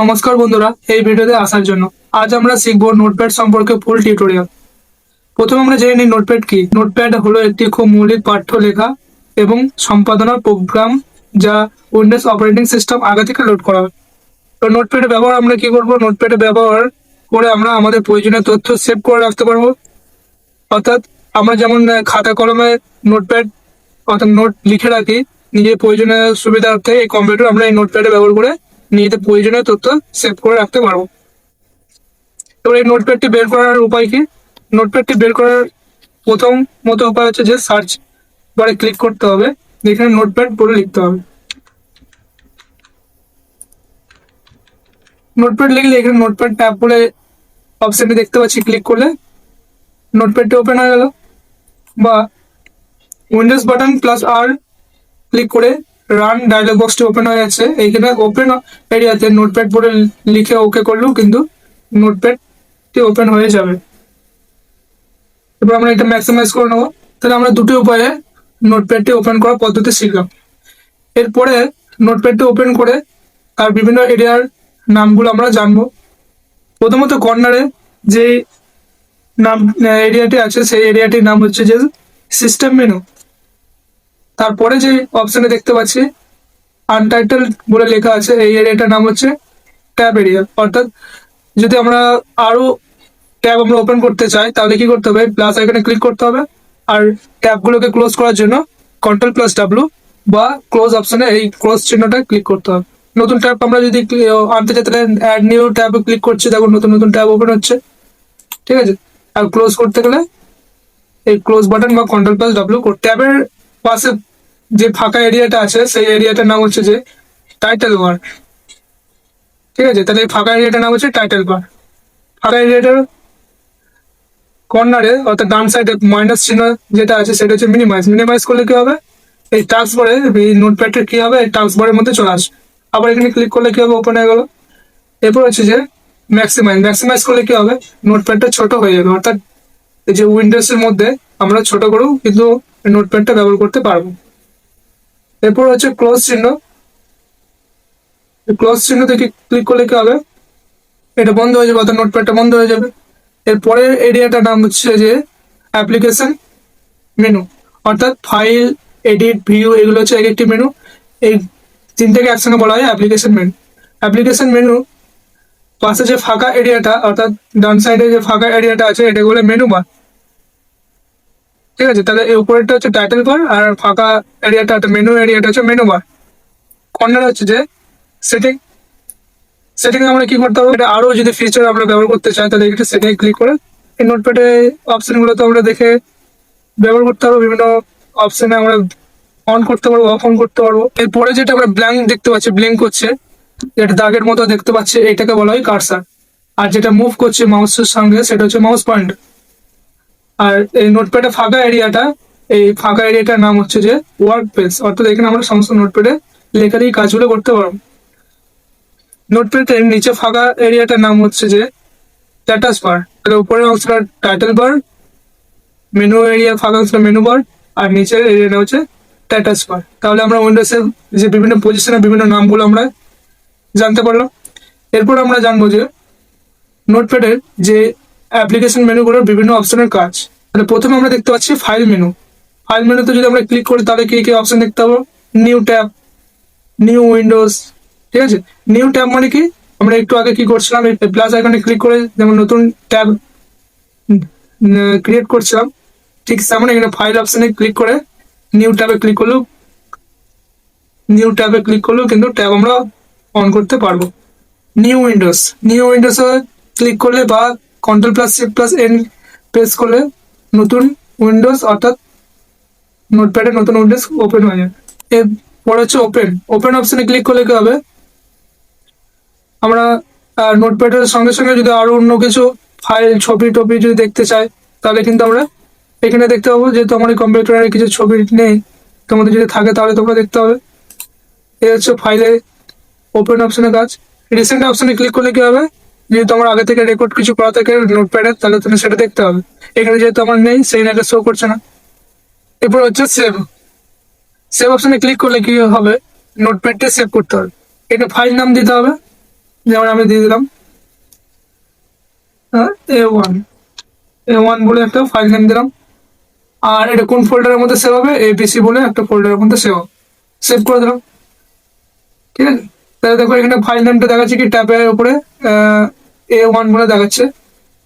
নমস্কার বন্ধুরা এই ভিডিওতে আসার জন্য। আজ আমরা শিখব নোটপ্যাড সম্পর্কে ফুল টিউটোরিয়াল। প্রথমে আমরা জেনে নিই নোটপ্যাড কি। নোটপ্যাড হলো একটি খুব মৌলিক পাঠ্য লেখা এবং সম্পাদনার প্রোগ্রাম যা উইন্ডোজ অপারেটিং সিস্টেম আগে থেকে লোড করা হয়। তো নোটপ্যাডের ব্যবহার আমরা কি করব? নোটপ্যাডের ব্যবহার করে আমরা আমাদের প্রয়োজনীয় তথ্য সেভ করে রাখতে পারব। অর্থাৎ আমরা যেমন খাতা কলমে নোটপ্যাড, অর্থাৎ নোট লিখে রাখি, নিজের প্রয়োজনীয় সুবিধার্থে এই কম্পিউটার আমরা এই নোটপ্যাডে ব্যবহার করে নিজেদের প্রয়োজনীয় তথ্য সেভ করে রাখতে পারব। এবার এই নোটপ্যাডটি বের করার উপায় কি? নোটপ্যাডটি বের করার প্রথম মতো উপায় হচ্ছে যে সার্চ বারে ক্লিক করতে হবে। এখানে নোটপ্যাড বলে লিখতে হবে। নোটপ্যাড লিখলে এখানে নোটপ্যাড ট্যাব বলে অপশনটি দেখতে পাচ্ছি ক্লিক করলে নোটপ্যাডটি ওপেন হয়ে গেল। বা উইন্ডোজ বাটন প্লাস আর ক্লিক করে রান ডায়লগ বক্সটি ওপেন হয়ে যাচ্ছে এইখানে ওপেন এরিয়াতে নোটপ্যাড বলে লিখে ওকে করলেও কিন্তু নোটপ্যাডটি ওপেন হয়ে যাবে। এবার আমরা এটা ম্যাক্সিমাইজ করে নেব। তাহলে আমরা দুটি উপায়ে নোটপ্যাডটি ওপেন করার পদ্ধতি শিখলাম। এরপরে নোটপ্যাডটি ওপেন করে আর বিভিন্ন এরিয়ার নামগুলো আমরা জানব। প্রথমত কর্নারে যে নাম এরিয়াটি আছে, সেই এরিয়াটির নাম হচ্ছে যে সিস্টেম মেনু তারপরে যে অপশনে দেখতে পাচ্ছি আনটাইটেল বলে লেখা আছে, এই এরিয়াটার নাম হচ্ছে ট্যাব এরিয়া অর্থাৎ যদি আমরা আরও ট্যাব আমরা ওপেন করতে চাই, তাহলে কি করতে হবে? প্লাস আইকনে ক্লিক করতে হবে। আর ট্যাবগুলোকে ক্লোজ করার জন্য কন্ট্রোল প্লাস ডাব্লু বা ক্লোজ অপশনে এই ক্লোজ চিহ্নটা ক্লিক করতে হবে। নতুন ট্যাব আমরা যদি আনতে চাই, তাহলে অ্যাড নিউ ট্যাবে ক্লিক করছি দেখো নতুন নতুন ট্যাব ওপেন হচ্ছে। ঠিক আছে? আর ক্লোজ করতে গেলে এই ক্লোজ বাটন বা কন্ট্রোল প্লাস ডাব্লু ট্যাবের পাশে যে ফাঁকা এরিয়াটা আছে, সেই এরিয়াটার নাম হচ্ছে যে টাইটেল বার ঠিক আছে? তাহলে এই ফাঁকা এরিয়াটার নাম হচ্ছে টাইটেল বার ফাঁকা এরিয়াটার কর্নারে অর্থাৎ ডান সাইডে মাইনাস চিহ্ন যেটা আছে, সেটা হচ্ছে মিনিমাইজ মিনিমাইজ করলে কি হবে? এই টাস্ক বারে এই নোটপ্যাডের কি হবে? এই টাস্ক বারের মধ্যে চলে আসবে। আবার এখানে ক্লিক করলে কি হবে? ওপেন হয়ে গেল। এরপর হচ্ছে যে ম্যাক্সিমাইজ ম্যাক্সিমাইজ করলে কি হবে? নোটপ্যাডটা ছোট হয়ে যাবে। অর্থাৎ এই যে উইন্ডোজের মধ্যে আমরা ছোট করেও কিন্তু নোটপ্যাডটা ব্যবহার করতে পারব। এরপর হচ্ছে ক্লোজ চিহ্ন। ক্লোজ চিহ্ন থেকে ক্লিক করলে কি হবে? এটা বন্ধ হয়ে যাবে, অর্থাৎ নোট নোটপ্যাডটা বন্ধ হয়ে যাবে। এর পরের এরিয়াটার নাম হচ্ছে যে অ্যাপ্লিকেশন মেনু অর্থাৎ ফাইল এডিট ভিউ এগুলো হচ্ছে এক একটি মেনু এই তিনটাকে একসঙ্গে বলা হয় অ্যাপ্লিকেশন মেনু অ্যাপ্লিকেশন মেনু পাশে যে ফাঁকা এরিয়াটা অর্থাৎ ডান সাইডে যে ফাঁকা এরিয়াটা আছে এটা বলে মেনু বার ঠিক আছে, তাহলে এই উপরেরটা হচ্ছে টাইটেল বার আর ফাঁকা এরিয়াটা মেনু এরিয়াটা হচ্ছে মেনু বার কর্নার হচ্ছে যে সেটিং সেটিং আমরা কি করতে হবে? এটা আরও যদি ফিচার আমরা ব্যবহার করতে চাই, তাহলে এটা সেটিং ক্লিক করে এই নোটপ্যাডে অপশনগুলো তো আমরা দেখে ব্যবহার করতে পারব। বিভিন্ন অপশনে আমরা অন করতে পারব অফ অন করতে পারব। এরপরে যেটা আমরা ব্ল্যাঙ্ক দেখতে পাচ্ছি ব্লিঙ্ক করছে যেটা দাগের মতো দেখতে পাচ্ছি এটাকে বলা হয় কারসার আর যেটা মুভ করছে মাউসের সঙ্গে, সেটা হচ্ছে মাউস পয়েন্ট আর এই নোটপ্যাডে ফাঁকা এরিয়াটা এই ফাঁকা এরিয়াটার নাম হচ্ছে যে ওয়ার্ক পেজ অর্থাৎ এখানে আমরা সমস্ত নোটপ্যাডে লেখার এই কাজগুলো করতে পারব। নোটপ্যাডের নিচে ফাঁকা এরিয়াটার নাম হচ্ছে যে স্ট্যাটাস বার তাহলে উপরের অংশটা টাইটেল বার মেনু এরিয়া ফাঁকা অংশটা মেনু বার আর নিচের এরিয়াটা হচ্ছে স্ট্যাটাস বার তাহলে আমরা উইন্ডোজের যে বিভিন্ন পজিশনের বিভিন্ন নামগুলো আমরা জানতে পারলাম। এরপর আমরা জানব যে নোটপ্যাডের যে অ্যাপ্লিকেশন মেনুগুলোর বিভিন্ন অপশনের কাজ। তাহলে প্রথমে আমরা দেখতে পাচ্ছি ফাইল মেনু ফাইল মেনুতে যদি আমরা ক্লিক করি, তাহলে কি কি অপশন দেখতে পাবো? নিউ ট্যাব নিউ উইন্ডোজ ঠিক আছে? নিউ ট্যাব মানে কি? আমরা একটু আগে কি করছিলাম প্লাস আইকনে ক্লিক করে যেমন নতুন ট্যাব ক্রিয়েট করছিলাম, ঠিক তেমন এখানে ফাইল অপশনে ক্লিক করে নিউ ট্যাবে ক্লিক করলেও নিউ ট্যাবে ক্লিক করলেও কিন্তু ট্যাব আমরা অন করতে পারব। নিউ উইন্ডোজ নিউ উইন্ডোজে ক্লিক করলে বা control plus shift plus N press করলে নতুন উইন্ডোজ অর্থাৎ নোটপ্যাডে নতুন উইন্ডোজ ওপেন হয়ে যাবে। এরপর হচ্ছে ওপেন ওপেন অপশনে ক্লিক করলে কি হবে? আমরা নোটপ্যাডের সঙ্গে সঙ্গে যদি আরও অন্য কিছু ফাইল ছবি টবি যদি দেখতে চাই, তাহলে কিন্তু আমরা এখানে দেখতে পাবো যেহেতু আমার এই কম্পিউটারে কিছু ছবি নেই, তোমাদের যদি থাকে তাহলে তোমরা দেখতে হবে এই হচ্ছে ফাইলে ওপেন অপশনের কাজ। রিসেন্ট অপশনে ক্লিক করলে কি হবে? যদি তোমার আগে থেকে রেকর্ড কিছু করা থাকে নোটপ্যাডে তাহলে তুমি সেটা দেখতে হবে এখানে যেহেতু আমার নেই, সেই নাকি শো করছে না। এরপর হচ্ছে সেভ সেভ অপশনে ক্লিক করলে কি হবে? নোটপ্যাডটা সেভ করতে হবে। এটা ফাইল নাম দিতে হবে। যেমন আমি দিয়ে দিলাম। এ ওয়ান এ ওয়ান বলে একটা ফাইল নেম দিলাম। আর এটা কোন ফোল্ডারের মধ্যে সেভ হবে? এবিসি বলে একটা ফোল্ডারের মধ্যে সেভ হবে। সেভ করে দিলাম। ঠিক আছে? তাহলে দেখো এখানে ফাইল নেমটা দেখাচ্ছে কি ট্যাবের উপরে। এ ওয়ান বলে দেখাচ্ছে,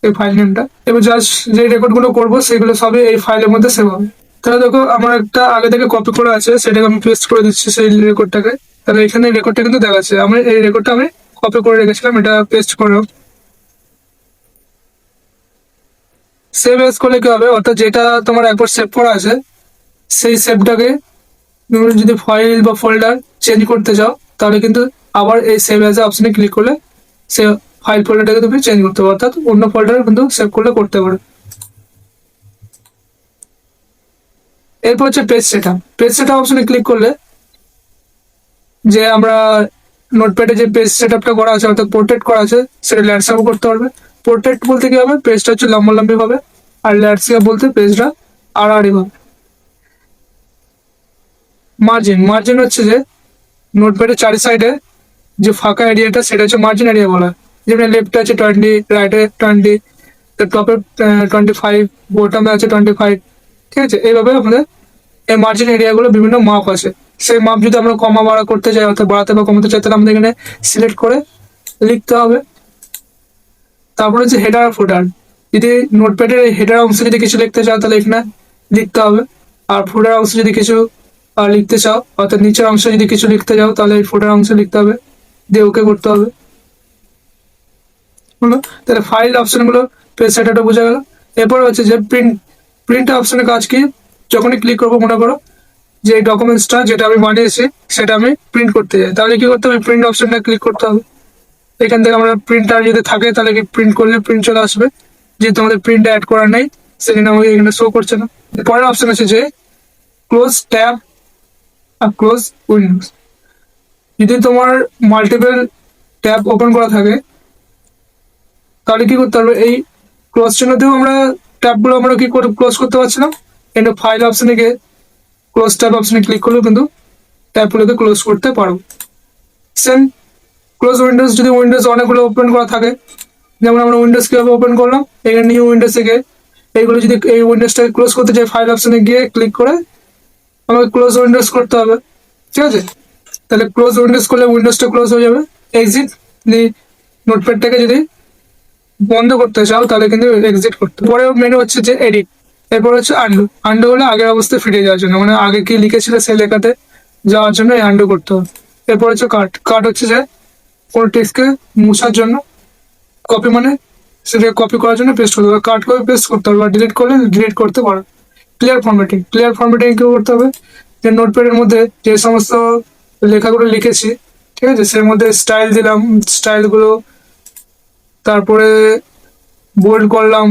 এই ফাইল নেমটা এবার জাস্ট যে রেকর্ডগুলো করব, সেগুলো সবই এই ফাইলের মধ্যে সেভ হবে। তাহলে দেখো, আমার একটা আগে থেকে কপি করা আছে, সেটাকে আমি পেস্ট করে দিচ্ছি সেই রেকর্ডটাকে তাহলে এখানে রেকর্ডটা কিন্তু দেখাচ্ছে। আমি এই রেকর্ডটা আমি কপি করে রেখেছিলাম, এটা পেস্ট করলাম সেভ এস করলে কি হবে? অর্থাৎ যেটা তোমার একবার সেভ করা আছে, সেই সেভটাকে তুমি যদি ফাইল বা ফোল্ডার চেঞ্জ করতে চাও, তাহলে কিন্তু আবার এই সেভ অ্যাজ অপশনে ক্লিক করলে সে ফাইল ফোল্ডারটাকে তুমি চেঞ্জ করতে পারো, অর্থাৎ অন্য ফোল্ডারে কিন্তু সেভ করলে করতে পারো। এরপর হচ্ছে পেজ সেটা পেজ সেটা অপশনে ক্লিক করলে যে আমরা নোটপ্যাডে যে পেজ সেট আপটা করা আছে, অর্থাৎ পোর্ট্রেট করা আছে, সেটা ল্যান্ডস্কেপও করতে পারবে। পোর্ট্রেট বলতে কি হবে? পেজটা হচ্ছে লম্বা লম্বি হবে আর ল্যান্ডস্কেপ বলতে পেজটা আড়াআড়ি হবে মার্জিন মার্জিন হচ্ছে যে নোটপ্যাডের চারি সাইডে যে ফাঁকা এরিয়াটা সেটা হচ্ছে মার্জিন এরিয়া বলা। যেমন লেফটে আছে টোয়েন্টি রাইটে টোয়েন্টি টপে টোয়েন্টি ফাইভ বোটামে আছে টোয়েন্টি ফাইভ ঠিক আছে? এইভাবে আমাদের এই মার্জিন এরিয়াগুলো বিভিন্ন মাপ আছে। সেই মাপ যদি আমরা কমা বাড়া করতে চাই অর্থাৎ বাড়াতে বা কমাতে চাই, তাহলে আমাদের এখানে সিলেক্ট করে লিখতে হবে। তারপরে হচ্ছে হেডার আর ফুটার যদি নোটপ্যাডের হেডার অংশে যদি কিছু লিখতে চাও, তাহলে এখানে লিখতে হবে। আর ফুটার অংশে যদি কিছু লিখতে চাও, অর্থাৎ নিচের অংশে যদি কিছু লিখতে চাও তাহলে ফুটার অংশে লিখতে হবে। দিয়ে ওকে করতে হবে। হলো? তাহলে ফাইল অপশনগুলো পেজ সেটাটা বোঝা গেল। এরপর হচ্ছে যে প্রিন্ট প্রিন্ট অপশনের কাজ কি? যখনই ক্লিক করব, মনে করো যে ডকুমেন্টসটা যেটা আমি বানিয়েছি, সেটা আমি প্রিন্ট করতে চাই তাহলে কি করতে হবে? প্রিন্ট অপশনটা ক্লিক করতে হবে। এখান থেকে আমরা প্রিন্টার যদি থাকে, তাহলে কি প্রিন্ট করলে প্রিন্ট চলে আসবে? যেহেতু আমাদের প্রিন্ট অ্যাড করা নেই সেখানে আমাকে এখানে শো করছে না। পরের অপশন আছে যে ক্লোজ ট্যাব আর ক্লোজ উইন্ডোজ যদি তোমার মাল্টিপল ট্যাব ওপেন করা থাকে, তাহলে কি করতে হবে এই ক্লোজ চিহ্নতেও আমরা ট্যাবগুলো আমরা কি ক্লোজ করতে পারছিলাম? এখানে ফাইল অপশনে গিয়ে ক্লোজ ট্যাব অপশনে ক্লিক করলেও কিন্তু ট্যাবগুলোকে ক্লোজ করতে পারো। সেম ক্লোজ উইন্ডোজ যদি উইন্ডোজ অনেকগুলো ওপেন করা থাকে, যেমন আমরা উইন্ডোজ কীভাবে ওপেন করলাম? এখানে নিউ উইন্ডোজ থেকে এইগুলো যদি এই উইন্ডোজটাকে ক্লোজ করতে চাই ফাইল অপশনে গিয়ে ক্লিক করে আমাকে ক্লোজ উইন্ডোজ করতে হবে। ঠিক আছে? তাহলে ক্লোজ উইন্ডোজ করলে উইন্ডোজটা ক্লোজ হয়ে যাবে। এক্সিট নোটপ্যাডটাকে যদি বন্ধ করতে চাও, তাহলে কিন্তু এক্সিট করতে। পরের মেনু হচ্ছে যে এডিট এরপর হচ্ছে আন্ডু আন্ডু হলে আগের অবস্থায় ফিরে যাওয়ার জন্য। মানে আগে কি লিখেছিল সেই লেখাতে যাওয়ার জন্য এই আন্ডু করতে হবে। এরপর হচ্ছে কাট কাট হচ্ছে যে কোনো টেক্সটকে মুছার জন্য কপি মানে সেটাকে কপি করার জন্য পেস্ট করতে হবে। কাট করে পেস্ট করতে হবে। বা ডিলিট করলে ডিলিট করতে পারো। ক্লিয়ার ফরম্যাটিং ক্লিয়ার ফরম্যাটিং কি করতে হবে? যে নোটপ্যাডের মধ্যে যে সমস্ত লেখাগুলো লিখেছি, ঠিক আছে? সের মধ্যে স্টাইল দিলাম স্টাইলগুলো তারপরে বোল্ড করলাম।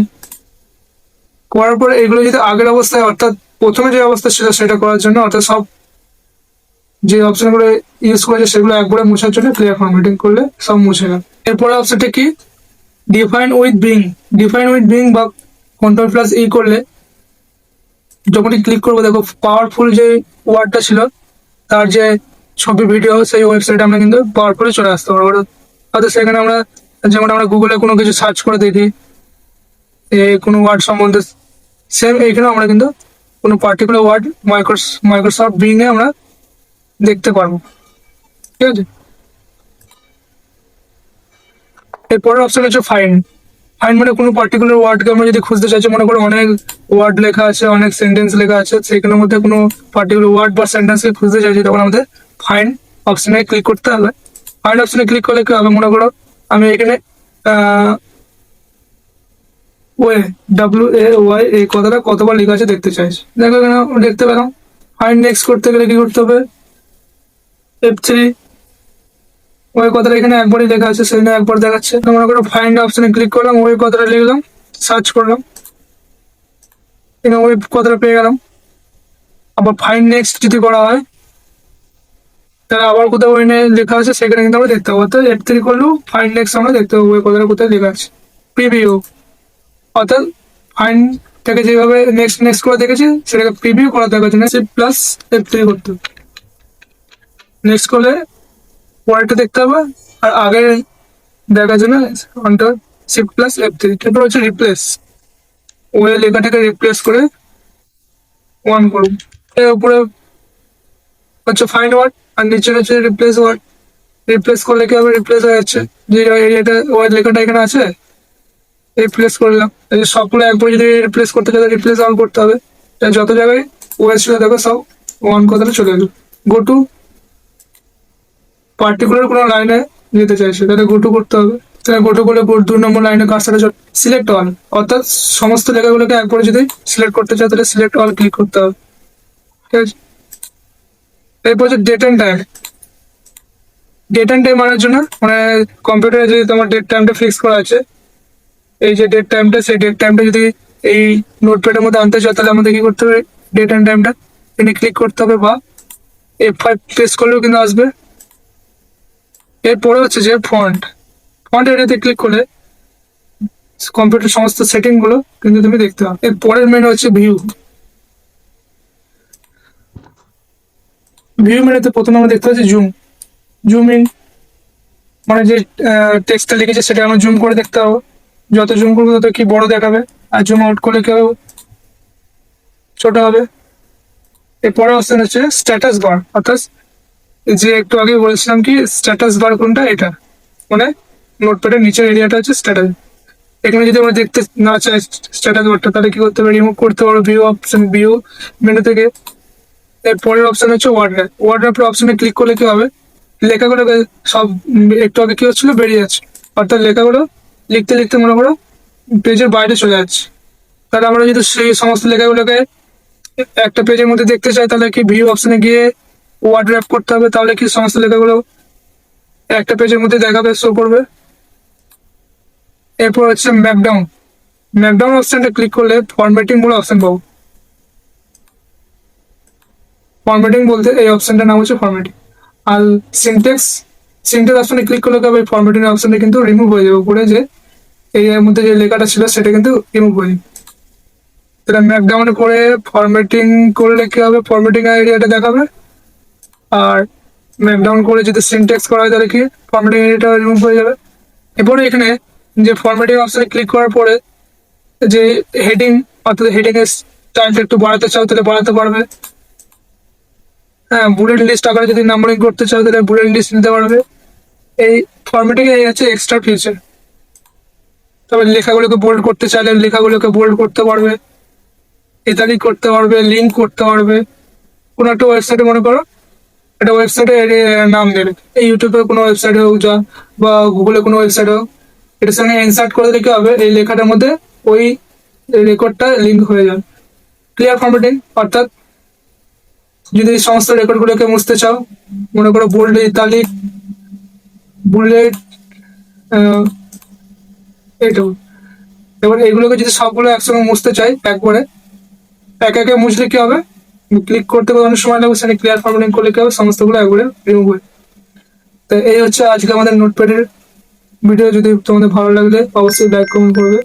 করার পরে এগুলো যদি আগের অবস্থায়, অর্থাৎ প্রথমে যে অবস্থা ছিল সেটা করার জন্য, অর্থাৎ সব যে অপশনগুলো ইউজ করেছে সেগুলো একবারে মোছার জন্য ক্লিয়ার ফরম্যাটিং করলে সব মুছে গেল। এরপরে অপশনটা কি? Define with bring define with bring বা কন্ট্রোল প্লাস ই করলে যখনই ক্লিক করব, দেখো পাওয়ারফুল যে ওয়ার্ডটা ছিল, তার যে ছবি ভিডিও সেই ওয়েবসাইটে আমরা কিন্তু পাওয়ারফুলি চলে আসতে পারব। হয়তো সেখানে আমরা, যেমন আমরা গুগলে কোনো কিছু সার্চ করে দেখি কোনো ওয়ার্ড সম্বন্ধে সেম এইখানে আমরা কিন্তু কোনো পার্টিকুলার ওয়ার্ড মাইক্রোস মাইক্রোসফট বিংয়ে আমরা দেখতে পারব। ঠিক আছে? এরপরের অপশন হচ্ছে ফাইন ফাইন মানে কোনো পার্টিকুলার ওয়ার্ডকে আমরা যদি খুঁজতে চাইছি, মনে করো অনেক ওয়ার্ড লেখা আছে, অনেক সেন্টেন্স লেখা আছে সেখানের মধ্যে কোনো পার্টিকুলার ওয়ার্ড বা সেন্টেন্সকে খুঁজতে চাইছি, তখন আমাদের ফাইন অপশনে ক্লিক করতে হবে। ফাইন অপশনে ক্লিক করলে কি হবে? মনে করো আমি এখানে ওয়ে ডাব্লিউ এ ওয়াই এই কথাটা কতবার লেখা আছে দেখতে চাইছি। দেখো এখানে দেখতে পেলাম। ফাইন নেক্সট করতে গেলে কি করতে হবে? এফ থ্রি ওই কথাটা এখানে একবারই লেখা আছে সেখানে একবার দেখাচ্ছে। মনে করো ফাইন্ড অপশনে ক্লিক করলাম, ওই কথাটা লিখলাম সার্চ করলাম। এখানে ওই কথাটা পেয়ে গেলাম। আবার ফাইন্ড নেক্সট যদি করা হয় তাহলে আবার কোথাও ওই লেখা আছে, সেখানে কিন্তু আমরা দেখতে পাবো। অর্থাৎ এফ থ্রি করলেও ফাইন্ড নেক্সট আমরা দেখতে পাবো ওই কথাটা কোথায় লেখা আছে। প্রিভিউ অর্থাৎ ফাইনটাকে যেভাবে নেক্সট নেক্সট করে দেখেছি, সেটাকে প্রিভিউ করা দেখার জন্য সি প্লাস এফ থ্রি করতে। নেক্সট করলে পরেরটা দেখতে হবে, আর আগের দেখার জন্য control shift plus F three তারপর হচ্ছে রিপ্লেস ওয়ে লেখাটাকে রিপ্লেস করে ওয়ান করুন। এর উপরে হচ্ছে ফাইন্ড ওয়ার্ড আর নিচে হচ্ছে রিপ্লেস ওয়ার্ড রিপ্লেস করলে কি হবে? রিপ্লেস হয়ে যাচ্ছে। যে এরিয়াটা ওয়ার্ড লেখাটা এখানে আছে রিপ্লেস করলাম এই সবগুলো একবার যদি রিপ্লেস করতে চাই রিপ্লেস অন করতে হবে। যত জায়গায় ওয়েস ছিল, দেখো সব ওয়ান কথাটা চলে এলো। গো টু পার্টিকুলার কোনো লাইনে যেতে চাইছে, তাহলে গো টু করতে হবে। তাহলে গো টু করলে দু নম্বর লাইনে কাজটা সিলেক্ট অল অর্থাৎ সমস্ত লেখাগুলোকে একবারে যদি সিলেক্ট করতে চাও, তাহলে সিলেক্ট অল ক্লিক করতে হবে। ঠিক আছে? এরপর হচ্ছে date and time date and time আনার জন্য মানে কম্পিউটারে যদি তোমার ডেট টাইমটা ফিক্স করা আছে, এই যে ডেট টাইমটা সেই ডেট টাইমটা যদি এই নোটপ্যাডের মধ্যে আনতে চাও, তাহলে আমাদের কি করতে হবে? ডেট অ্যান্ড টাইমটা এখানে ক্লিক করতে হবে, বা এফ ফাইভ প্রেস করলেও কিন্তু আসবে। এরপরে হচ্ছে যে ফন্ট ফন্ট এরিয়াতে ক্লিক করলে কম্পিউটার সমস্ত সেটিংগুলো কিন্তু তুমি দেখতে পাবে। এর পরের মেনু হচ্ছে ভিউ ভিউ মেনুতে প্রথমে আমরা দেখতে পাচ্ছি জুম জুম ইন মানে যে টেক্সটটা লিখেছে সেটা আমরা জুম করে দেখতে পাবো যত জুম করব তত কি বড় দেখাবে, আর জুম আউট করলে কেউ ছোট হবে। এরপরে অপশন হচ্ছে স্ট্যাটাস বার অর্থাৎ যে একটু আগে বলেছিলাম কি স্ট্যাটাস বার কোনটা? এটা। মানে নোটপ্যাডের নিচের এরিয়াটা হচ্ছে স্ট্যাটাস এখানে যদি আমরা দেখতে না চাই স্ট্যাটাস বারটা তাহলে কি করতে হবে? রিমুভ করতে পারব ভিউ অপশন ভিউ মেনু থেকে। পরের অপশন হচ্ছে ওয়ার্ড ওয়ার্ড র্যাপের অপশনে ক্লিক করলে কি হবে? লেখাগুলো সব একটু আগে কি হচ্ছিল? বেরিয়ে যাচ্ছে। অর্থাৎ লেখাগুলো লিখতে লিখতে মনে করো পেজের বাইরে চলে যাচ্ছে। তাহলে আমরা যদি সেই সমস্ত লেখাগুলোকে একটা পেজের মধ্যে দেখতে চাই, তাহলে কি ভিউ অপশনে গিয়ে ওয়ার্ড র্যাপ করতে হবে? তাহলে কি সমস্ত লেখাগুলো একটা পেজের মধ্যে দেখাবে শো করবে? এরপর হচ্ছে ম্যাকডাউন ম্যাকডাউন অপশনটা ক্লিক করলে ফরম্যাটিং বলে অপশন পাবো। ফরম্যাটিং বলতে এই অপশনটার নাম হচ্ছে ফরম্যাটিং আর সিনটেক্স সিনটেক্স অপশনে ক্লিক করলে হবে ফরম্যাটিং অপশনটা কিন্তু রিমুভ হয়ে যাবে উপরে যে এই এর মধ্যে যে লেখাটা ছিল সেটা কিন্তু রিমুভ হয়ে যাবে। তাহলে ম্যাকডাউন করে ফরম্যাটিং করলে কি হবে ফরম্যাটিং এরিয়াটা দেখাবে। আর ম্যাকডাউন করে যদি সিনটেক্স করা হয় তাহলে কি? ফরম্যাটিং এরিয়াটা রিমুভ হয়ে যাবে। এরপরে এখানে যে ফরম্যাটিং অপশনে ক্লিক করার পরে যে হেডিং অর্থাৎ হেডিং এর স্টাইলটা একটু বাড়াতে চাও তাহলে বাড়াতে পারবে। হ্যাঁ বুলেট লিস্ট আকারে যদি নাম্বারিং করতে চাও, তাহলে বুলেট লিস্ট নিতে পারবে। এই ফরম্যাটিং এই হচ্ছে এক্সট্রা ফিচার তবে লেখাগুলোকে বোল্ড করতে চাইলে লেখাগুলোকে বোল্ড করতে পারবে। ইত্যাদি করতে পারবে লিঙ্ক করতে পারবে। কোনো একটা ওয়েবসাইটে মনে করো, একটা ওয়েবসাইটে নাম দেবে। এই ইউটিউবে কোনো ওয়েবসাইটে হোক যা, বা গুগলে কোনো ওয়েবসাইটে হোক, এটার সঙ্গে ইনসার্ট করে দিলে কি হবে? এই লেখাটার মধ্যে ওই রেকর্ডটা লিঙ্ক হয়ে যাবে। ক্লিয়ার ফর্মেটিং অর্থাৎ যদি এই সমস্ত রেকর্ডগুলোকে মুছতে চাও, মনে করো বোল্ড ইতালিক বুলেট এইটুকু এবার এগুলোকে যদি সবগুলো একসঙ্গে মুছতে চাই একবারে, এক একে মুছলে কি হবে? ক্লিক করতে গেলে অনেক সময় লাগবে, সেখানে ক্লিয়ার ফরম্যাটিং করলে কি হবে? সমস্তগুলো একবারে রিমুভ হয়ে তো এই হচ্ছে আজকে আমাদের নোটপ্যাডের ভিডিও যদি তোমাদের ভালো লাগলে, অবশ্যই লাইক কমেন্ট করবে।